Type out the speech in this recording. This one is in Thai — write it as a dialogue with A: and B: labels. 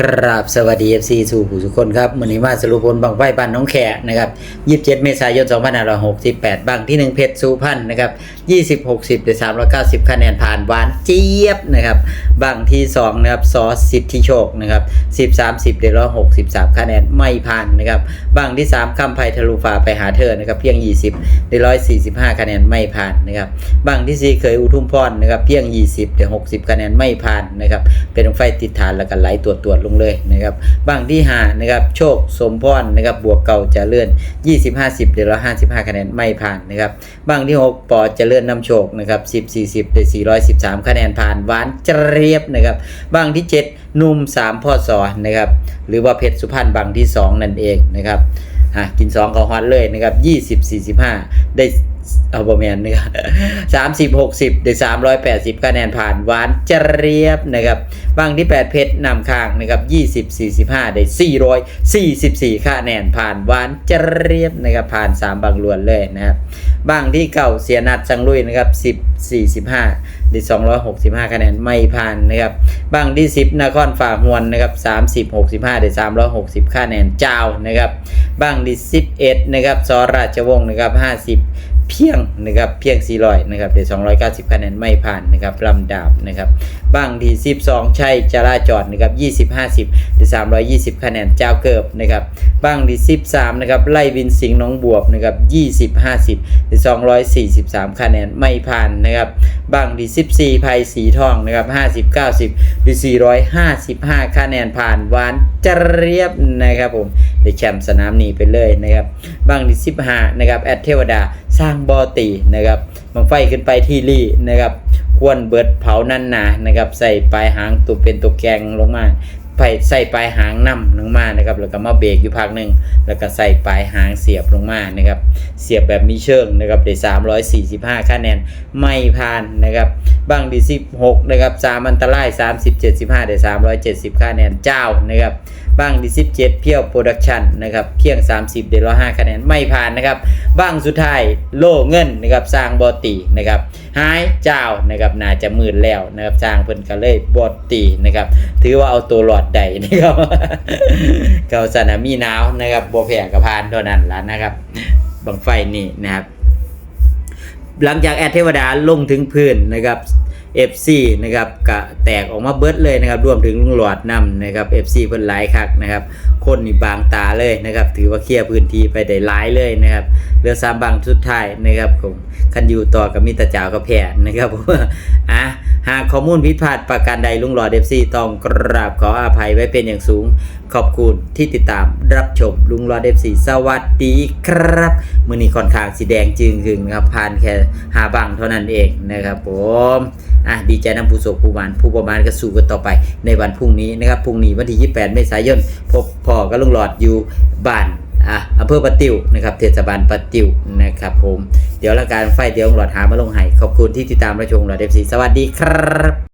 A: ครับสวัสดีเอฟซีสู่ผู้ทุกคนครับมือนี้มาสรุปผลบังไฟบ้านน้องแขกนะครับ 27 เมษายน 2568 บังที่ 1 เพชรสุพรรณนะครับ 20 60ได้390 คะแนนผ่านหวานเจี๊ยบนะครับบังที่ 2 นะครับซอสสิทธิโชคนะครับ10 30ได้163 คะแนนไม่ผ่านนะครับบังที่ 3คำไพทะลุฟ้าไปหาเธอนะครับเพียง 20ได้145 คะแนนไม่ผ่านนะครับบังที่ 4 เคยอุทุมพรนะครับเพียง 20ได้60 คะแนนไม่ผ่านนะครับเป็นไฟติดฐานแล้วก็ไหลตรวจตรวจลงเลยนะครับบังที่5นะครับโชคสมพรนะครับบวกเก่าจะเลื่อน 20 50ได้155 คะแนนไม่ผ่านนะครับบังที่ 6 ปอจะเลื่อนนำโชคนะครับ10 40ได้413 คะแนนผ่านหวานเจรียบนะครับบางที่ 7 นุ่ม 3พ่อสอนะครับหรือว่าเพชรสุพรรณบางที่ 2 นั่นเองนะครับอะกิน 2 เขาฮอตเลยนะครับ20 45 ได้ เอาบอแมนนะครับสามสิบหกสิบได้สามร้อยแปดสิบคะแนนผ่านหวานจะเรียบนะครับบางที่แปดเพชรนำข้างนะครับยี่สิบสี่สิบห้าได้สี่ร้อยสี่สิบสี่คะแนนผ่านหวานจะเรียบนะครับผ่านสามบางลวนเลยนะครับบางที่เก่าเสียนัดจังลุยนะครับสิบสี่สิบห้าได้สองร้อยหกสิบห้าคะแนนไม่ผ่านนะครับบางที่สิบนครฝ่าหวนนะครับสามสิบหกสิบห้าได้สามร้อยหกสิบคะแนนเจ้านะครับบางที่สิบเอ็ดนะครับสราชวงศ์นะครับห้าสิบ เพียงนะครับเพียง 400นะครับเดี๋ยว290คะแนนไม่ผ่านนะครับลำดับนะครับบางที12 ใช่จราจรนะครับ20 50เดี๋ยว320 คะแนนเจ้าเกิบนะครับบางที13นะครับไล่วินสิงห์น้องบวบนะครับ20 50เดี๋ยว243 คะแนนไม่ผ่านนะครับบางที14ไพสีทองนะครับ50 90 หรือ 455 คะแนนผ่านหวานจะเรียบนะครับผม ได้แชมป์สนามนี้ไปเลยนะครับบางที่15นะครับแอดเทวดาสร้างบอตีนะครับบังไฟขึ้นไปที่รี่นะครับควรเบิดเผานั่นนานะครับใส่ปลายหางตัวเป็นตัวแกงลงมาไปใส่ปลายหางนำลงมานะครับแล้วก็มาเบรกอยู่พักหนึ่งแล้วก็ใส่ปลายหางเสียบลงมานะครับเสียบแบบมีเชิงนะครับได้345คะแนนไม่ผ่านนะครับ บางดี16นะครับ3อันตราย30 75ได้370คะแนนเจ้านะครับบ้างดี17เพียวโปรดักชันนะครับเพียง 30 เดล5คะแนนไม่ผ่านนะครับบ้างสุดท้ายโล่เงินนะครับสร้างบอตีนะครับหายเจ้านะครับน่าจะหมื่นแล้วนะครับสร้างเพิ่นก็เลยบอตีนะครับถือว่าเอาตัวหลอดใดนะครับเกาสนามีหนาวนะครับบ่แพ้กับพานเท่านั้นละนะครับบังไฟนี่นะครับ หลังจากแอดเทวดาลงถึงพื้นนะครับ FC นะครับก็แตกออกมาเบิดเลยนะครับรวมถึงลุงหลอดนำนะครับ FC เพิ่นหลายคักนะครับ คนนี่บางตาเลยนะครับ ถือว่าเคลียร์พื้นที่ไปได้หลายเลยนะครับเหลือสามบางสุดท้ายนะครับผมคันอยู่ต่อกับมิตรเจ้ากับแพรนะครับผมอะ หากข้อมูลผิดพลาดประการใดลุงหลอด FC ต้องกราบขออภัยไว้เป็นอย่างสูง ขอบคุณที่ติดตามรับชมลุงรอเดฟสีสวัสดีครับ มือนี้ค่อนข้างสีแดงจึงขึงนะครับผ่านแค่หาบังเท่านั้นเองนะครับผมอะดีใจน้ำผู้โศกผู้บานผู้ประมาณก็สู้กันต่อไปในวันพรุ่งนี้นะครับพรุ่งนี้วันที่ 28 เมษายนพบพ่อกับลุงหลอดอยู่บ้านอะอำเภอปะติวนะครับเทศบาลปะติวนะครับผม เดี๋ยวละการไฟเดี๋ยวลุงหลอดหามาลงให้ขอบคุณที่ติดตามรับชมหลอดเอฟซีสวัสดีครับ